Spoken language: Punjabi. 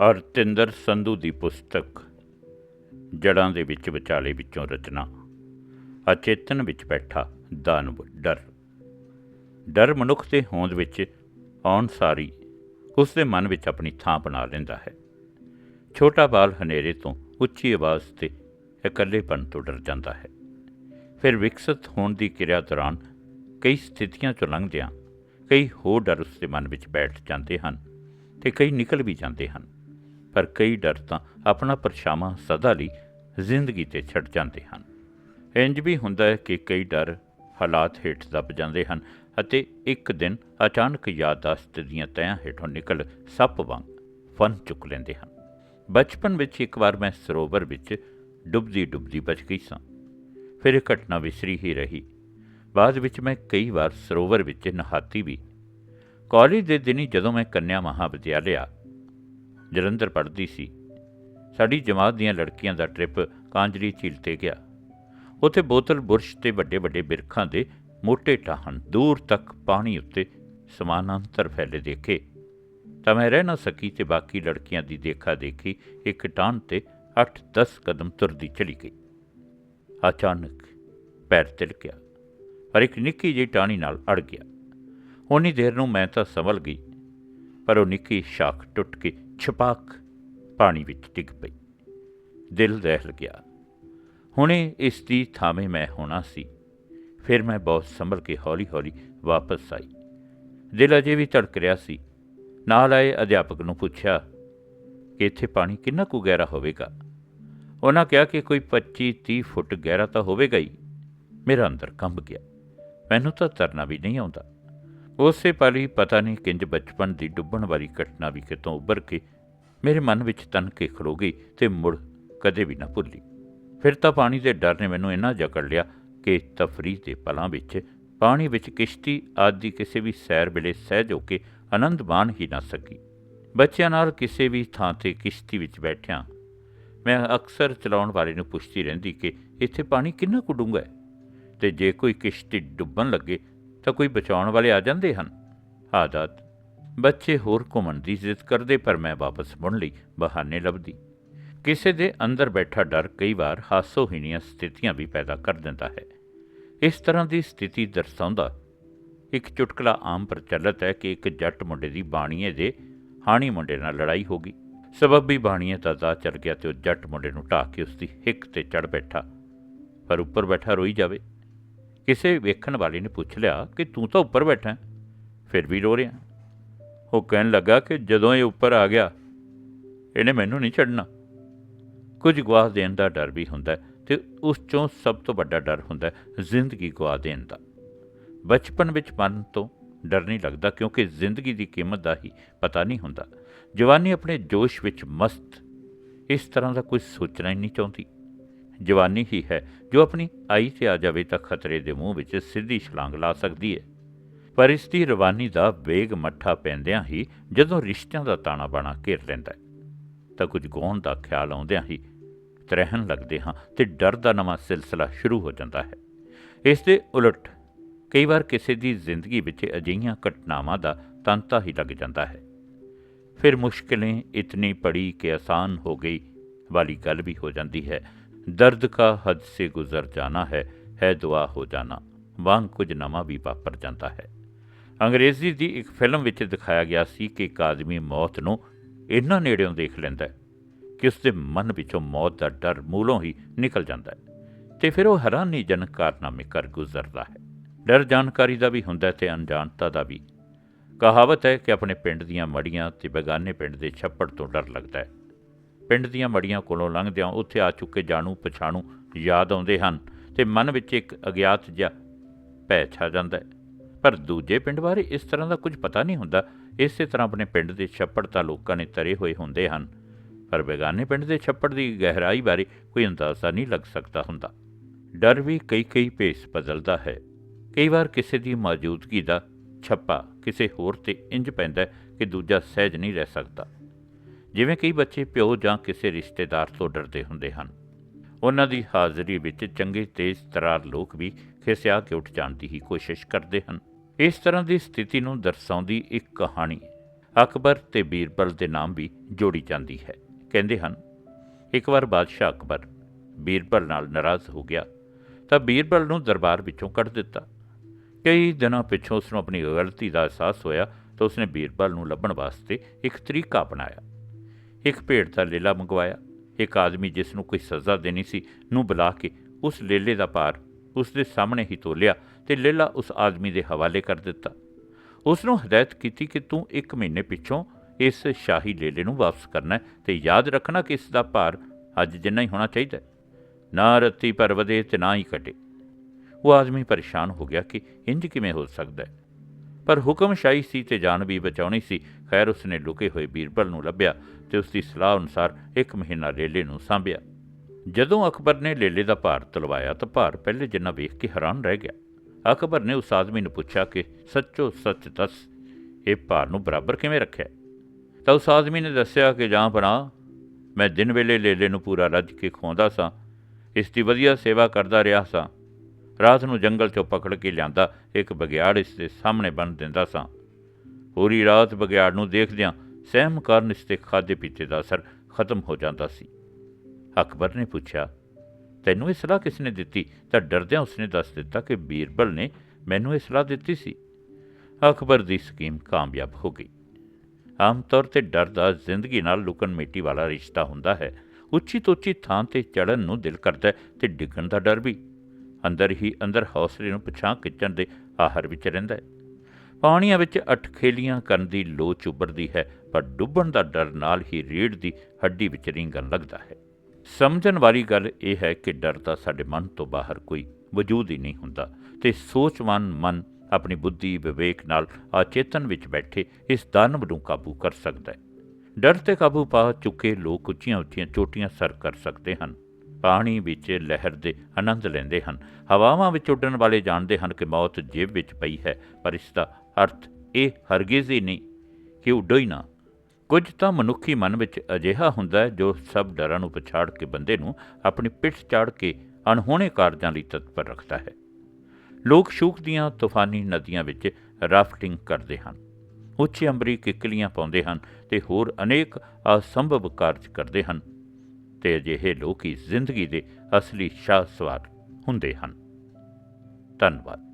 ਅਰਤਿੰਦਰ ਸੰਧੂ ਦੀ ਪੁਸਤਕ ਜੜਾਂ ਦੇ ਵਿੱਚ ਵਿਚਾਲੇ ਵਿੱਚੋਂ ਰਚਨਾ। ਅਚੇਤਨ ਵਿੱਚ ਬੈਠਾ ਦਾਨਵ ਡਰ। ਡਰ ਮਨੁੱਖ ਦੇ ਹੋਂਦ ਵਿੱਚ ਆਉਣ ਸਾਰੀ ਉਸ ਦੇ ਮਨ ਵਿੱਚ ਆਪਣੀ ਥਾਂ ਬਣਾ ਲੈਂਦਾ ਹੈ। ਛੋਟਾ ਬਾਲ ਹਨੇਰੇ ਤੋਂ ਉੱਚੀ ਆਵਾਜ਼ ਤੇ ਇਕੱਲੇਪਨ ਤੋਂ ਡਰ ਜਾਂਦਾ ਹੈ। ਫਿਰ ਵਿਕਸਿਤ ਹੋਣ ਦੀ ਕਿਰਿਆ ਦੌਰਾਨ ਕਈ ਸਥਿਤੀਆਂ ਚੋਂ ਲੰਘਦਿਆਂ ਕਈ ਹੋਰ ਡਰ ਉਸ ਦੇ ਮਨ ਵਿੱਚ ਬੈਠ ਜਾਂਦੇ ਹਨ ਤੇ ਕਈ ਨਿਕਲ ਵੀ ਜਾਂਦੇ ਹਨ। ਪਰ ਕਈ ਡਰ ਤਾਂ ਆਪਣਾ ਪਰਛਾਵਾਂ ਸਦਾ ਲਈ ਜ਼ਿੰਦਗੀ ਤੇ ਛੱਡ ਜਾਂਦੇ ਹਨ। ਇੰਜ ਵੀ ਹੁੰਦਾ ਹੈ ਕਿ ਕਈ ਡਰ ਹਾਲਾਤ ਹੇਠ ਦੱਬ ਜਾਂਦੇ ਹਨ ਅਤੇ ਇੱਕ ਦਿਨ ਅਚਾਨਕ ਯਾਦਾਸ਼ਤ ਦੀਆਂ ਤਹਿਾਂ ਹੇਠੋਂ ਨਿਕਲ ਸੱਪ ਵਾਂਗ ਫਨ ਚੁੱਕ ਲੈਂਦੇ ਹਨ। ਬਚਪਨ ਵਿੱਚ ਇੱਕ ਵਾਰ ਮੈਂ ਸਰੋਵਰ ਵਿੱਚ ਡੁੱਬਦੀ ਡੁੱਬਦੀ ਬਚ ਗਈ ਸਾਂ। ਫਿਰ ਇਹ ਘਟਨਾ ਵਿਸਰੀ ਹੀ ਰਹੀ। ਬਾਅਦ ਵਿੱਚ ਮੈਂ ਕਈ ਵਾਰ ਸਰੋਵਰ ਵਿੱਚ ਨਹਾਤੀ ਵੀ। ਕਾਲਜ ਦੇ ਦਿਨੀ ਜਦੋਂ ਮੈਂ ਕੰਨਿਆ ਮਹਾਵਿਦਿਆਲਿਆ ਜਲੰਧਰ ਪੜ੍ਹਦੀ ਸੀ। ਸਾਡੀ ਜਮਾਤ ਦੀਆਂ ਲੜਕੀਆਂ ਦਾ ਟ੍ਰਿਪ ਕਾਂਜਰੀ ਝੀਲ ਤੇ ਗਿਆ। ਉੱਥੇ ਬੋਤਲ ਬੁਰਸ਼ ਤੇ ਵੱਡੇ ਵੱਡੇ ਬਿਰਖਾਂ ਦੇ ਮੋٹے ਟਾਹਣ ਦੂਰ ਤੱਕ ਪਾਣੀ ਉੱਤੇ ਸਮਾਨਾਂਤਰ ਫੈਲੇ ਦੇਖੇ। ਤਾਂ ਮੈਂ ਰਹਿ ਨਾ ਸਕੀ ਤੇ ਬਾਕੀ ਲੜਕੀਆਂ ਦੀ ਦੇਖਾ ਦੇਖੀ ਇੱਕ ਟਾਹਣ ਤੇ 8-10 ਕਦਮ ਤੁਰਦੀ ਚਲੀ ਗਈ। ਅਚਾਨਕ ਪੈਰ ਤਿਲਕਿਆ। ਪਰ ਇੱਕ ਨਿੱਕੀ ਜਿਹੀ ਟਾਹਣੀ ਨਾਲ ਅੜ ਗਿਆ। ਉਨੀ ਦੇਰ ਨੂੰ ਮੈਂ ਤਾਂ ਸੰਭਲ ਗਈ। ਪਰ ਉਹ ਨਿੱਕੀ ਸ਼ਾਖ ਟੁੱਟ ਕੇ ਛਪਾਕ ਪਾਣੀ ਵਿੱਚ ਡਿੱਗ ਪਈ। ਦਿਲ ਦਹਿਲ ਗਿਆ। ਹੁਣੇ ਇਸ ਦੀ ਥਾਵੇਂ ਮੈਂ ਹੋਣਾ ਸੀ। ਫਿਰ ਮੈਂ ਬਹੁਤ ਸੰਭਲ ਕੇ ਹੌਲੀ-ਹੌਲੀ ਵਾਪਸ ਆਈ। ਦਿਲ ਅਜੇ ਵੀ ਧੜਕ ਰਿਹਾ ਸੀ। ਨਾਲ ਆਏ ਅਧਿਆਪਕ ਨੂੰ ਪੁੱਛਿਆ, ਕਿ ਇੱਥੇ ਪਾਣੀ ਕਿੰਨਾ ਕੁ ਗਹਿਰਾ ਹੋਵੇਗਾ? ਉਹਨਾਂ ਕਿਹਾ ਕਿ ਕੋਈ 25-30 ਫੁੱਟ ਗਹਿਰਾ ਤਾਂ ਹੋਵੇਗਾ ਹੀ। ਮੇਰਾ ਅੰਦਰ ਕੰਬ ਗਿਆ। ਮੈਨੂੰ ਤਾਂ ਤਰਨਾ ਵੀ ਨਹੀਂ ਆਉਂਦਾ। ਉਸੇ ਪਲ ਹੀ ਪਤਾ ਨਹੀਂ ਕਿੰਜ ਬਚਪਨ ਦੀ ਡੁੱਬਣ ਵਾਲੀ ਘਟਨਾ ਵੀ ਕਿਤੋਂ ਉੱਭਰ ਕੇ ਮੇਰੇ ਮਨ ਵਿੱਚ ਤਨ ਕੇ ਖਲੋ ਗਈ ਤੇ ਮੁੜ ਕਦੇ ਵੀ ਨਾ ਭੁੱਲੀ। ਫਿਰ ਤਾਂ ਪਾਣੀ ਦੇ ਡਰ ਨੇ ਮੈਨੂੰ ਇੰਨਾ ਜਕੜ ਲਿਆ ਕਿ ਤਫਰੀਹ ਦੇ ਪਲਾਂ ਵਿੱਚ ਪਾਣੀ ਵਿੱਚ ਕਿਸ਼ਤੀ ਆਦਿ ਕਿਸੇ ਵੀ ਸੈਰ ਵੇਲੇ ਸਹਿਜ ਹੋ ਕੇ ਆਨੰਦ ਮਾਣ ਹੀ ਨਾ ਸਕੀ। ਬੱਚਿਆਂ ਨਾਲ ਕਿਸੇ ਵੀ ਥਾਂ ਤੇ ਕਿਸ਼ਤੀ ਵਿੱਚ ਬੈਠਿਆਂ ਮੈਂ ਅਕਸਰ ਚਲਾਉਣ ਵਾਲੇ ਨੂੰ ਪੁੱਛਦੀ ਰਹਿੰਦੀ ਕਿ ਇੱਥੇ ਪਾਣੀ ਕਿੰਨਾ ਕੁ ਡੂੰਘਾ ਹੈ? ਤੇ ਜੇ ਕੋਈ ਕਿਸ਼ਤੀ ਡੁੱਬਣ ਲੱਗੇ ਤਾਂ ਕੋਈ ਬਚਾਉਣ ਵਾਲੇ ਆ ਜਾਂਦੇ ਹਨ। ਆਦਤ। ਬੱਚੇ ਹੋਰ ਘੁੰਮਣ ਦੀ ਜ਼ਿੱਦ ਕਰਦੇ, ਪਰ ਮੈਂ ਵਾਪਸ ਮੁੜਨ ਲਈ, ਬਹਾਨੇ ਲੱਭਦੀ। ਕਿਸੇ ਦੇ ਅੰਦਰ ਬੈਠਾ ਡਰ ਕਈ ਵਾਰ ਹਾਸੋਹੀਣੀਆਂ ਸਥਿਤੀਆਂ ਵੀ ਪੈਦਾ ਕਰ ਦਿੰਦਾ ਹੈ। ਇਸ ਤਰ੍ਹਾਂ ਦੀ ਸਥਿਤੀ ਦਰਸਾਉਂਦਾ, ਇੱਕ ਚੁਟਕਲਾ ਆਮ ਪ੍ਰਚਲਿਤ ਹੈ ਕਿ ਇੱਕ ਜੱਟ ਮੁੰਡੇ ਦੀ ਬਾਣੀਏ ਦੇ ਹਾਣੀ ਮੁੰਡੇ ਨਾਲ ਲੜਾਈ ਹੋ ਗਈ। ਸਬੱਬੀ ਬਾਣੀਏ ਦਾ ਦਾ ਚੜ ਗਿਆ ਤੇ ਉਹ ਜੱਟ ਮੁੰਡੇ ਨੂੰ ਢਾਹ ਕੇ ਉਸ ਦੀ ਹਿੱਕ ਤੇ ਚੜ ਬੈਠਾ, ਪਰ ਉੱਪਰ ਬੈਠਾ ਰੋਈ ਜਾਵੇ। ਕਿਸੇ ਵੇਖਣ ਵਾਲੇ ਨੇ ਪੁੱਛ ਲਿਆ ਕਿ ਤੂੰ ਤਾਂ ਉੱਪਰ ਬੈਠਾ ਹੈ, ਫਿਰ ਵੀ ਰੋ ਰਿਹਾ। ਉਹ ਕਹਿਣ ਲੱਗਾ ਕਿ ਜਦੋਂ ਇਹ ਉੱਪਰ ਆ ਗਿਆ ਇਹਨੇ ਮੈਨੂੰ ਨਹੀਂ ਛੱਡਣਾ। ਕੁਝ ਗਵਾ ਦੇਣ ਦਾ ਡਰ ਵੀ ਹੁੰਦਾ ਹੈ ਤੇ ਉਸ ਚੋਂ ਸਭ ਤੋਂ ਵੱਡਾ ਡਰ ਹੁੰਦਾ ਜ਼ਿੰਦਗੀ ਗਵਾ ਦੇਣ ਦਾ। ਬਚਪਨ ਵਿੱਚ ਮਨ ਤੋਂ ਡਰ ਨਹੀਂ ਲੱਗਦਾ ਕਿਉਂਕਿ ਜ਼ਿੰਦਗੀ ਦੀ ਕੀਮਤ ਦਾ ਹੀ ਪਤਾ ਨਹੀਂ ਹੁੰਦਾ। ਜਵਾਨੀ ਆਪਣੇ ਜੋਸ਼ ਵਿੱਚ ਮਸਤ ਇਸ ਤਰ੍ਹਾਂ ਦਾ ਕੁਝ ਸੋਚਣਾ ਹੀ ਨਹੀਂ ਚਾਹੁੰਦੀ। ਜਵਾਨੀ ਹੀ ਹੈ, ਜੋ ਆਪਣੀ ਆਈ ਤੇ ਆ ਜਾਵੇ ਤਾਂ ਖਤਰੇ ਦੇ ਮੂੰਹ ਵਿੱਚ ਸਿੱਧੀ ਛਲਾਂਗ ਲਾ ਸਕਦੀ ਹੈ ਪਰ ਇਸ ਦੀ ਰਵਾਨੀ ਦਾ ਵੇਗ ਮੱਠਾ ਪੈਂਦਿਆਂ ਹੀ ਜਦੋਂ ਰਿਸ਼ਤਿਆਂ ਦਾ ਤਾਣਾ ਬਾਣਾ ਘੇਰ ਲੈਂਦਾ ਹੈ, ਤਾਂ ਕੁਝ ਗੋਹਣ ਦਾ ਖਿਆਲ ਆਉਂਦਿਆਂ ਹੀ ਤਰਹਿਣ ਲੱਗਦੇ ਹਾਂ ਤੇ ਡਰ ਦਾ ਨਵਾਂ ਸਿਲਸਿਲਾ ਸ਼ੁਰੂ ਹੋ ਜਾਂਦਾ ਹੈ। ਇਸ ਦੇ ਉਲਟ ਕਈ ਵਾਰ ਕਿਸੇ ਦੀ ਜ਼ਿੰਦਗੀ ਵਿੱਚ ਅਜਿਹੀਆਂ ਘਟਨਾਵਾਂ ਦਾ ਤੰਤਾ ਹੀ ਲੱਗ ਜਾਂਦਾ ਹੈ। ਫਿਰ ਮੁਸ਼ਕਲਾਂ ਇਤਨੀ ਪੜੀ ਕਿ ਆਸਾਨ ਹੋ ਗਈ ਵਾਲੀ ਗੱਲ ਵੀ ਹੋ ਜਾਂਦੀ ਹੈ ਦਰਦ ਕਾ ਹੱਦ ਸੇ ਗੁਜ਼ਰ ਜਾਣਾ ਹੈ ਹੈ ਦੁਆ ਹੋ ਜਾਣਾ। ਵਾਂਗ ਕੁਝ ਨਵਾਂ ਵੀ ਵਾਪਰ ਜਾਂਦਾ ਹੈ। ਅੰਗਰੇਜ਼ੀ ਦੀ ਇੱਕ ਫਿਲਮ ਵਿੱਚ ਦਿਖਾਇਆ ਗਿਆ ਸੀ ਕਿ ਇੱਕ ਆਦਮੀ ਮੌਤ ਨੂੰ ਇੰਨਾ ਨੇੜਿਓਂ ਦੇਖ ਲੈਂਦਾ ਕਿ ਉਸ ਦੇ ਮਨ ਵਿੱਚੋਂ ਮੌਤ ਦਾ ਡਰ ਮੂਲੋਂ ਹੀ ਨਿਕਲ ਜਾਂਦਾ ਹੈ ਤੇ ਫਿਰ ਉਹ ਹੈਰਾਨੀਜਨਕ ਕਾਰਨਾਮੇ ਕਰ ਗੁਜ਼ਰਦਾ ਹੈ। ਡਰ ਜਾਣਕਾਰੀ ਦਾ ਵੀ ਹੁੰਦਾ ਤੇ ਅਣਜਾਣਤਾ ਦਾ ਵੀ। ਕਹਾਵਤ ਹੈ ਕਿ ਆਪਣੇ ਪਿੰਡ ਦੀਆਂ ਮੜੀਆਂ ਤੇ ਬੇਗਾਨੇ ਪਿੰਡ ਦੇ ਛੱਪੜ ਤੋਂ ਡਰ ਲੱਗਦਾ ਹੈ। ਪਿੰਡ ਦੀਆਂ ਮੜੀਆਂ ਕੋਲੋਂ ਲੰਘਦਿਆਂ ਉੱਥੇ ਆ ਚੁੱਕੇ ਜਾਣੂ ਪਛਾਣੂ ਯਾਦ ਆਉਂਦੇ ਹਨ ਤੇ ਮਨ ਵਿੱਚ ਇੱਕ ਅਗਿਆਤ ਜਿਹਾ ਭੈ ਛਾ ਜਾਂਦਾ ਹੈ। ਪਰ ਦੂਜੇ ਪਿੰਡ ਬਾਰੇ ਇਸ ਤਰ੍ਹਾਂ ਦਾ ਕੁਝ ਪਤਾ ਨਹੀਂ ਹੁੰਦਾ। ਇਸੇ ਤਰ੍ਹਾਂ ਆਪਣੇ ਪਿੰਡ ਦੇ ਛੱਪੜ ਤਾਂ ਲੋਕਾਂ ਨੇ ਤਰੇ ਹੋਏ ਹੁੰਦੇ ਹਨ। ਪਰ ਬੇਗਾਨੇ ਪਿੰਡ ਦੇ ਛੱਪੜ ਦੀ ਗਹਿਰਾਈ ਬਾਰੇ ਕੋਈ ਅੰਦਾਜ਼ਾ ਨਹੀਂ ਲੱਗ ਸਕਦਾ ਹੁੰਦਾ। ਡਰ ਵੀ ਕਈ ਕਈ ਭੇਸ ਬਦਲਦਾ ਹੈ। ਕਈ ਵਾਰ ਕਿਸੇ ਦੀ ਮੌਜੂਦਗੀ ਦਾ ਛੱਪਾ ਕਿਸੇ ਹੋਰ ਤੇ ਇੰਜ ਪੈਂਦਾ ਕਿ ਦੂਜਾ ਸਹਿਜ ਨਹੀਂ ਰਹਿ ਸਕਦਾ। ਜਿਵੇਂ ਕਈ ਬੱਚੇ ਪਿਓ ਜਾਂ ਕਿਸੇ ਰਿਸ਼ਤੇਦਾਰ ਤੋਂ ਡਰਦੇ ਹੁੰਦੇ ਹਨ। ਉਹਨਾਂ ਦੀ ਹਾਜ਼ਰੀ ਵਿੱਚ ਚੰਗੇ ਤੇਜ਼ ਤਰਾਰ ਲੋਕ ਵੀ ਖਿਸਿਆ ਕੇ ਉੱਠ ਜਾਣ ਦੀ ਹੀ ਕੋਸ਼ਿਸ਼ ਕਰਦੇ ਹਨ। ਇਸ ਤਰ੍ਹਾਂ ਦੀ ਸਥਿਤੀ ਨੂੰ ਦਰਸਾਉਂਦੀ ਇੱਕ ਕਹਾਣੀ ਅਕਬਰ ਤੇ ਬੀਰਬਲ ਦੇ ਨਾਮ ਵੀ ਜੋੜੀ ਜਾਂਦੀ ਹੈ। ਕਹਿੰਦੇ ਹਨ, ਇੱਕ ਵਾਰ ਬਾਦਸ਼ਾਹ ਅਕਬਰ ਬੀਰਬਲ ਨਾਲ ਨਾਰਾਜ਼ ਹੋ ਗਿਆ ਤਾਂ ਬੀਰਬਲ ਨੂੰ ਦਰਬਾਰ ਵਿੱਚੋਂ ਕੱਢ ਦਿੱਤਾ। ਕਈ ਦਿਨਾਂ ਪਿੱਛੋਂ ਉਸ ਨੂੰ ਆਪਣੀ ਗਲਤੀ ਦਾ ਅਹਿਸਾਸ ਹੋਇਆ ਤਾਂ ਉਸਨੇ ਬੀਰਬਲ ਨੂੰ ਲੱਭਣ ਵਾਸਤੇ ਇੱਕ ਤਰੀਕਾ ਅਪਣਾਇਆ। ਇੱਕ ਭੇਡ ਦਾ ਲੇਲਾ ਮੰਗਵਾਇਆ। ਇੱਕ ਆਦਮੀ ਜਿਸ ਨੂੰ ਕੋਈ ਸਜ਼ਾ ਦੇਣੀ ਸੀ, ਨੂੰ ਬੁਲਾ ਕੇ ਉਸ ਲੇਲੇ ਦਾ ਭਾਰ ਉਸ ਦੇ ਸਾਹਮਣੇ ਹੀ ਤੋਲਿਆ ਤੇ ਲੇਲਾ ਉਸ ਆਦਮੀ ਦੇ ਹਵਾਲੇ ਕਰ ਦਿੱਤਾ। ਉਸ ਨੂੰ ਹਦਾਇਤ ਕੀਤੀ ਕਿ ਤੂੰ ਇੱਕ ਮਹੀਨੇ ਪਿੱਛੋਂ ਇਸ ਸ਼ਾਹੀ ਲੇਲੇ ਨੂੰ ਵਾਪਸ ਕਰਨਾ ਹੈ ਤੇ ਯਾਦ ਰੱਖਣਾ ਕਿ ਇਸ ਦਾ ਭਾਰ ਅੱਜ ਜਿੰਨਾ ਹੀ ਹੋਣਾ ਚਾਹੀਦਾ ਨਾ ਰੱਤੀ ਪਰ ਵਧੇ ਤੇ ਨਾ ਹੀ ਘਟੇ। ਉਹ ਆਦਮੀ ਪਰੇਸ਼ਾਨ ਹੋ ਗਿਆ ਕਿ ਇੰਜ ਕਿਵੇਂ ਹੋ ਸਕਦਾ ਹੈ। ਪਰ ਹੁਕਮਸ਼ਾਹੀ ਸੀ ਤੇ ਜਾਨ ਵੀ ਬਚਾਉਣੀ ਸੀ। ਖੈਰ, ਉਸਨੇ ਲੁਕੇ ਹੋਏ ਬੀਰਬਲ ਨੂੰ ਲੱਭਿਆ ਤੇ ਉਸ ਦੀ ਸਲਾਹ ਅਨੁਸਾਰ ਇੱਕ ਮਹੀਨਾ ਲੇਲੇ ਨੂੰ ਸਾਂਭਿਆ। ਜਦੋਂ ਅਕਬਰ ਨੇ ਲੇਲੇ ਦਾ ਭਾਰ ਤਲਵਾਇਆ ਤਾਂ ਭਾਰ ਪਹਿਲੇ ਜਿੰਨਾ ਵੇਖ ਕੇ ਹੈਰਾਨ ਰਹਿ ਗਿਆ। ਅਕਬਰ ਨੇ ਉਸ ਆਦਮੀ ਨੂੰ ਪੁੱਛਿਆ ਕਿ, ਸੱਚੋ ਸੱਚ ਦੱਸ, ਇਹ ਭਾਰ ਨੂੰ ਬਰਾਬਰ ਕਿਵੇਂ ਰੱਖਿਆ? ਤਾਂ ਉਸ ਆਦਮੀ ਨੇ ਦੱਸਿਆ ਕਿ, ਜਾਂ ਬਣਾ ਮੈਂ ਦਿਨ ਵੇਲੇ ਲੇਲੇ ਨੂੰ ਪੂਰਾ ਰੱਜ ਕੇ ਖਵਾਉਂਦਾ ਸਾਂ, ਇਸ ਦੀ ਵਧੀਆ ਸੇਵਾ ਕਰਦਾ ਰਿਹਾ ਸਾਂ। ਰਾਤ ਨੂੰ ਜੰਗਲ ਚੋਂ ਪਕੜ ਕੇ ਲਿਆਂਦਾ, ਇੱਕ ਬਗਿਆੜ ਇਸ ਦੇ ਸਾਹਮਣੇ ਬੰਨ ਦਿੰਦਾ ਸਾਂ। ਪੂਰੀ ਰਾਤ ਬਗਿਆੜ ਨੂੰ ਦੇਖਦਿਆਂ ਸਹਿਮ ਕਾਰਨ ਇਸ ਤੇ ਖਾਦੇ ਪੀਤੇ ਦਾ ਅਸਰ ਖਤਮ ਹੋ ਜਾਂਦਾ ਸੀ। ਅਕਬਰ ਨੇ ਪੁੱਛਿਆ, ਤੈਨੂੰ ਇਹ ਸਲਾਹ ਕਿਸ ਨੇ ਦਿੱਤੀ? ਤਾਂ ਡਰਦਿਆਂ ਉਸਨੇ ਦੱਸ ਦਿੱਤਾ ਕਿ ਬੀਰਬਲ ਨੇ ਮੈਨੂੰ ਇਹ ਸਲਾਹ ਦਿੱਤੀ ਸੀ। ਅਕਬਰ ਦੀ ਸਕੀਮ ਕਾਮਯਾਬ ਹੋ ਗਈ। ਆਮ ਤੌਰ ਤੇ ਡਰ ਦਾ ਜ਼ਿੰਦਗੀ ਨਾਲ ਲੁਕਣ ਮਿੱਟੀ ਵਾਲਾ ਰਿਸ਼ਤਾ ਹੁੰਦਾ ਹੈ। ਉੱਚੀ ਤੋਂ ਉੱਚੀ ਥਾਂ ਤੇ ਚੜਨ ਨੂੰ ਦਿਲ ਕਰਦਾ ਹੈ ਤੇ ਡਿੱਗਣ ਦਾ ਡਰ ਵੀ। ਅੰਦਰ ਹੀ ਅੰਦਰ ਹੌਸਲੇ ਨੂੰ ਪਛਾਂ ਖਿੱਚਣ ਦੇ ਆਹਰ ਵਿੱਚ ਰਹਿੰਦਾ ਹੈ। ਪਾਣੀਆਂ ਵਿੱਚ ਅਟਖੇਲੀਆਂ ਕਰਨ ਦੀ ਲੋਚ ਉੱਭਰਦੀ ਹੈ, ਪਰ ਡੁੱਬਣ ਦਾ ਡਰ ਨਾਲ ਹੀ ਰੀੜ ਦੀ ਹੱਡੀ ਵਿੱਚ ਰਿੰਗਣ ਲੱਗਦਾ ਹੈ। ਸਮਝਣ ਵਾਲੀ ਗੱਲ ਇਹ ਹੈ ਕਿ ਡਰ ਦਾ ਸਾਡੇ ਮਨ ਤੋਂ ਬਾਹਰ ਕੋਈ ਵਜੂਦ ਹੀ ਨਹੀਂ ਹੁੰਦਾ ਤੇ ਸੋਚਵਾਨ ਮਨ ਆਪਣੀ ਬੁੱਧੀ, ਵਿਵੇਕ ਨਾਲ ਅਚੇਤਨ ਵਿੱਚ ਬੈਠੇ ਇਸ ਦਾਨਵ ਨੂੰ ਕਾਬੂ ਕਰ ਸਕਦਾ ਹੈ। ਡਰ ਤੇ ਕਾਬੂ ਪਾ ਚੁੱਕੇ ਲੋਕ ਉੱਚੀਆਂ ਉੱਚੀਆਂ ਚੋਟੀਆਂ ਸਰ ਕਰ ਸਕਦੇ ਹਨ। ਪਾਣੀ ਵਿੱਚ ਲਹਿਰ ਦੇ ਆਨੰਦ ਲੈਂਦੇ ਹਨ। ਹਵਾਵਾਂ ਵਿੱਚ ਉੱਡਣ ਵਾਲੇ ਜਾਣਦੇ ਹਨ ਕਿ ਮੌਤ ਜੇਬ ਵਿੱਚ ਪਈ ਹੈ, ਪਰ ਇਸ ਦਾ ਅਰਥ ਇਹ ਹਰਗਿਜ਼ ਹੀ ਨਹੀਂ ਕਿ ਉੱਡੋ ਹੀ ਨਾ। ਕੁਝ ਤਾਂ ਮਨੁੱਖੀ ਮਨ ਵਿੱਚ ਅਜਿਹਾ ਹੁੰਦਾ ਹੈ ਜੋ ਸਭ ਡਰਾਂ ਨੂੰ ਪਛਾੜ ਕੇ ਬੰਦੇ ਨੂੰ ਆਪਣੀ ਪਿੱਠ ਚਾੜ ਕੇ ਅਣਹੋਣੇ ਕਾਰਜਾਂ ਲਈ ਤਤਪਰ ਰੱਖਦਾ ਹੈ। ਲੋਕ ਸ਼ੂਕ ਦੀਆਂ ਤੂਫਾਨੀ ਨਦੀਆਂ ਵਿੱਚ ਰਾਫਟਿੰਗ ਕਰਦੇ ਹਨ। ਉੱਚੇ ਅੰਬਰੀ ਕਿੱਕਲੀਆਂ ਪਾਉਂਦੇ ਹਨ ਤੇ ਹੋਰ ਅਨੇਕ ਅਸੰਭਵ ਕਾਰਜ ਕਰਦੇ ਹਨ। ਤੇ ਅਜਿਹੇ ਲੋਕ ਹੀ ਜ਼ਿੰਦਗੀ ਦੇ ਅਸਲੀ ਸ਼ਾਹ ਸਵਾਰ ਹੁੰਦੇ ਹਨ। ਧੰਨਵਾਦ।